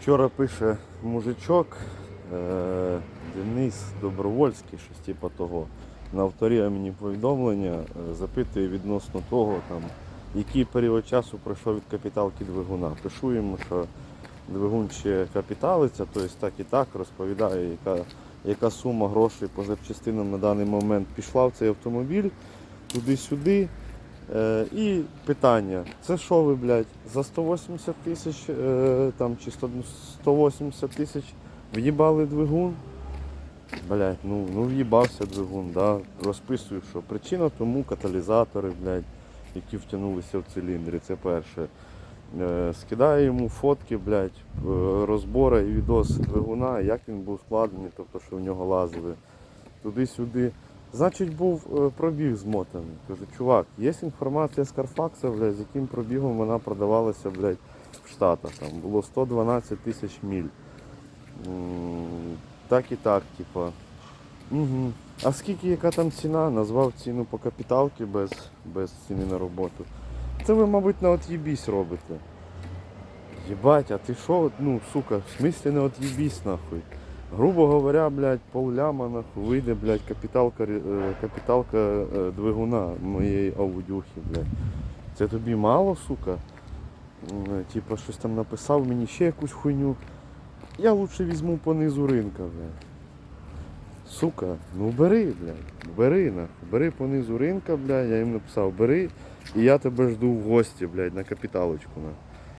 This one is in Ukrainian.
Вчора пише мужичок е, Денис Добровольський, щось типу того. На авторі мені повідомлення е, запитує відносно того, там, який період часу пройшов від капіталки двигуна. Пишу йому, що двигун ще капіталиться, тобто так і так розповідає, яка, яка сума грошей по запчастинам на даний момент пішла в цей автомобіль, туди-сюди. Е, і питання, це що ви, блядь, за 180 тисяч е, там, чи 180 тисяч в'їбали двигун? Блядь, ну, ну в'їбався двигун, да. розписую, що причина тому каталізатори, блядь, які втягнулися в циліндрі, це перше. Е, скидаю йому фотки, блядь, розбори і відос двигуна, як він був складений, тобто що в нього лазили туди-сюди. Значить, був е, пробіг змотаний. Кажу, чувак, є інформація з Карфакса, блядь, з яким пробігом вона продавалася, блядь, в Штатах. Там було 112 тисяч міль. Так і так, типа. Угу. А скільки яка там ціна? Назвав ціну по капіталки без, без ціни на роботу. Це ви, мабуть, на от'їбісь робите. Єбать, а ти що, ну, сука, в смислі не от'їбісь нахуй. Грубо говоря, блядь, полляма нахуй вийде, блядь, капіталка, е, капіталка е, двигуна моєї аудюхи, блядь. Це тобі мало, сука? Е, Типа щось там написав мені ще якусь хуйню. Я лучше візьму по низу ринка, блядь. Сука, ну бери, блядь, бери нахуй, бери по низу ринка, блядь, я їм написав, бери, і я тебе жду в гості, блядь, на капіталочку, нахуй.